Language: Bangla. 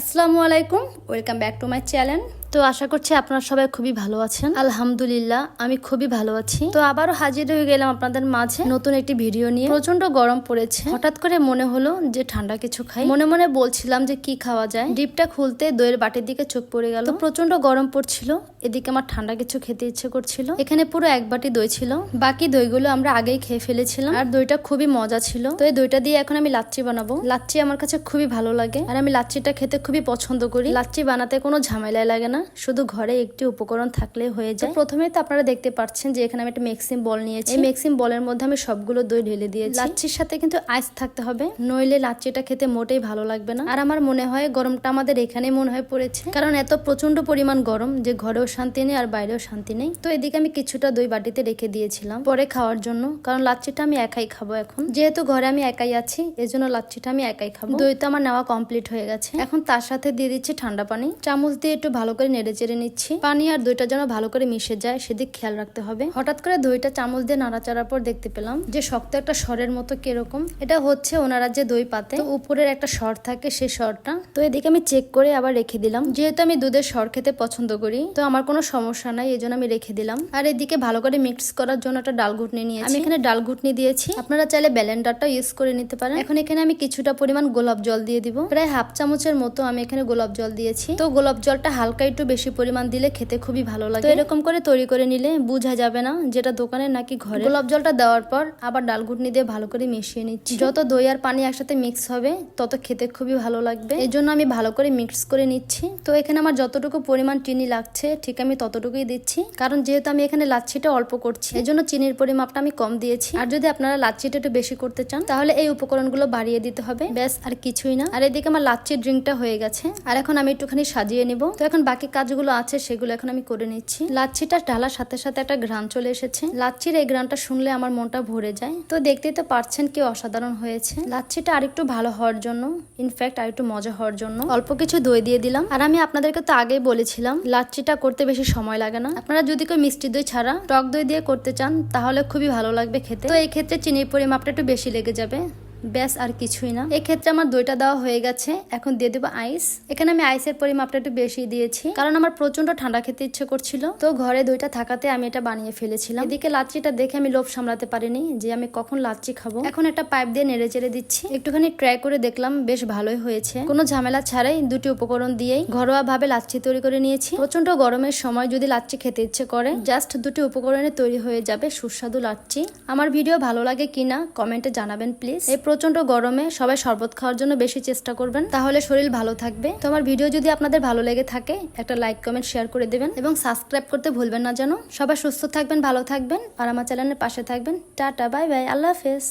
আসসালামু আলাইকুম welcome back to my channel. তো আশা করছি আপনারা সবাই খুবই ভালো আছেন। আলহামদুলিল্লাহ, আমি খুবই ভালো আছি। তো আবারও হাজির হয়ে গেলাম আপনাদের মাঝে নতুন একটি ভিডিও নিয়ে। প্রচণ্ড গরম পড়েছে। হঠাৎ করে মনে হলো যে ঠান্ডা কিছু খাই। মনে মনে বলছিলাম যে কি খাওয়া যায়। ডিপটা খুলতে দইয়ের বাটির দিকে চোখ পড়ে গেল। প্রচণ্ড গরম পড়ছিল। এদিকে আমার ঠান্ডা কিছু খেতে ইচ্ছে করছিল। এখানে পুরো এক বাটি দই ছিল। বাকি দইগুলো আমরা আগেই খেয়ে ফেলেছিলাম। আর দইটা খুবই মজা ছিল। তো এই দইটা দিয়ে এখন আমি লাচ্চি বানাবো। লাচ্চি আমার কাছে খুবই ভালো লাগে। আর আমি লাচ্চিটা খেতে খুবই পছন্দ করি। লাচ্চি বানাতে কোনো ঝামেলাই লাগে না। শুধু ঘরে একটি উপকরণ থাকলে হয়ে যায়। প্রথমে তো আপনারা দেখতে পাচ্ছেন যে এখানে আমি একটা মেক্সিম বল নিয়েছি। এই মেক্সিম বলের মধ্যে আমি সবগুলো দই ঢেলে দিয়েছি। লাচ্ছির সাথে কিন্তু আইস থাকতে হবে। নইলে লাচ্ছিটা খেতে মোটেই ভালো লাগবে না। আর আমার মনে হয় গরমটা আমাদের এখানে মনে হয় পড়েছে। কারণ এত প্রচণ্ড পরিমাণ গরম যে ঘরেও শান্তি নেই আর বাইরেও শান্তি নেই। তো এদিকে আমি কিছুটা দই বাটিতে রেখে দিয়েছিলাম পরে খাওয়ার জন্য। কারণ লাচ্ছিটা আমি একাই খাব এখন। যেহেতু ঘরে আমি একাই আছি এজন্য লাচ্ছিটা আমি একাই খাব। দই তো আমার নেওয়া কমপ্লিট হয়ে গেছে। এখন তার সাথে দিয়ে দিচ্ছি ঠান্ডা পানি। চামচ দিয়ে একটু ভালো করে নেড়ে চেড়ে নিচ্ছি। পানি আর দইটা যেন ভালো করে মিশে যায়, সেদিক খেয়াল রাখতে হবে। হঠাৎ করে দইটা চামচ দিয়ে নাড়াচাড়ার পর দেখতে পেলাম যে শক্ত একটা স্বরের মতো কীরকম। এটা হচ্ছে ওনারা যে দই পাতে উপরের একটা স্বর থাকে সেই স্বরটা তো এদিকে আমি চেক করে আবার রেখে দিলাম। যেহেতু আমি দুধের স্বর খেতে পছন্দ করি, তো আমার কোনো সমস্যা নাই এই জন্য আমি রেখে দিলাম। আর এদিকে ভালো করে মিক্স করার জন্য একটা ডাল ঘুটনি নিয়েছি। আমি এখানে ডাল ঘুটনি দিয়েছি। আপনারা চাইলে ব্যালেন্ডারটা ইউজ করে নিতে পারেন। এখন এখানে আমি কিছুটা পরিমাণ গোলাপ জল দিয়ে দিব। প্রায় হাফ চামচের মতো আমি এখানে গোলাপ জল দিয়েছি। তো গোলাপ জলটা হালকা বেশি পরিমাণ দিলে খেতে খুবই ভালো লাগে। এরকম করে তৈরি করে নিলে বোঝা যাবে না যেটা দোকানে নাকি ঘরে। গোলাপ জলটা দেওয়ার পর আবার ডাল ঘুটনি দিয়ে ভালো করে মিশিয়ে নিচ্ছি। যত দই আর পানি একসাথে মিক্স হবে, তত খেতে খুবই ভালো লাগবে। এই জন্য আমি ভালো করে মিক্স করে নিচ্ছি। তো এখানে আমার যতটুকু পরিমাণ চিনি লাগছে, ঠিক আমি ততটুকুই দিচ্ছি। কারণ যেহেতু আমি এখানে লাচ্ছিটা অল্প করছি, এই জন্য চিনির পরিমাপটা আমি কম দিয়েছি। আর যদি আপনারা লাচ্ছিটা একটু বেশি করতে চান, তাহলে এই উপকরণগুলো বাড়িয়ে দিতে হবে। ব্যাস, আর কিছুই না। আর এদিকে আমার লাচ্ছির ড্রিঙ্কটা হয়ে গেছে। আর এখন আমি একটুখানি সাজিয়ে নিব। তো এখন বাকি কাজগুলো আছে সেগুলো এখন আমি করে নিচ্ছি। লাচ্ছিটা ঢালার সাথে সাথে একটা ঘ্রাণ চলে এসেছে। লাচ্ছির এই ঘ্রাণটা শুনলে আমার মনটা ভরে যায়। তো দেখতেই তো পারছেন কি অসাধারণ হয়েছে। লাচ্ছিটা আরেকটু ভালো হওয়ার জন্য ইনফ্যাক্ট আরেকটু মজা হওয়ার জন্য অল্প কিছু দই দিয়ে দিলাম। আর আমি আপনাদেরকে তো আগেই বলেছিলাম, লাচ্ছিটা করতে বেশি সময় লাগে না। আপনারা যদি কেউ মিষ্টি দই ছাড়া টক দই দিয়ে করতে চান, তাহলে খুবই ভালো লাগবে খেতে। তো এই ক্ষেত্রে চিনির পরিমাপটা একটু বেশি লেগে যাবে। ব্যাস, আর কিছুই না। এক্ষেত্রে আমার দইটা দেওয়া হয়ে গেছে। এখন দিয়ে দেবো আইস। এখানে আমি আইসের পরিমাপটা একটু বেশি দিয়েছি, কারণ আমার প্রচণ্ড ঠান্ডা খেতে ইচ্ছে করছিল। তো ঘরে দইটা থাকাতে আমি এটা বানিয়ে ফেলেছিলাম। এদিকে লাচ্ছিটা দেখে আমি লোভ সামলাতে পারিনি যে আমি কখন লাচ্ছি খাব। এখন একটা পাইপ দিয়ে নেড়ে চেড়ে দিচ্ছি। একটুখানি ট্রাই করে দেখলাম বেশ ভালোই হয়েছে। কোনো ঝামেলা ছাড়াই দুটি উপকরণ দিয়েই ঘরোয়া ভাবে লাচ্ছি তৈরি করে নিয়েছি। প্রচণ্ড গরমের সময় যদি লাচ্ছি খেতে ইচ্ছে করে, জাস্ট দুটি উপকরণে তৈরি হয়ে যাবে সুস্বাদু লাচ্ছি। আমার ভিডিও ভালো লাগে কিনা কমেন্টে জানাবেন প্লিজ। এই প্রচণ্ড গরমে সবাই শরবত খাওয়ার জন্য বেশি চেষ্টা করবেন। তাহলে শরীর ভালো থাকবে। তো আমার ভিডিও যদি আপনাদের ভালো লেগে থাকে, একটা লাইক, কমেন্ট, শেয়ার করে দেবেন এবং সাবস্ক্রাইব করতে ভুলবেন না যেন। সবাই সুস্থ থাকবেন, ভালো থাকবেন আর আমার চ্যানেলের পাশে থাকবেন। টাটা, বাই বাই, আল্লাহ হাফেজ।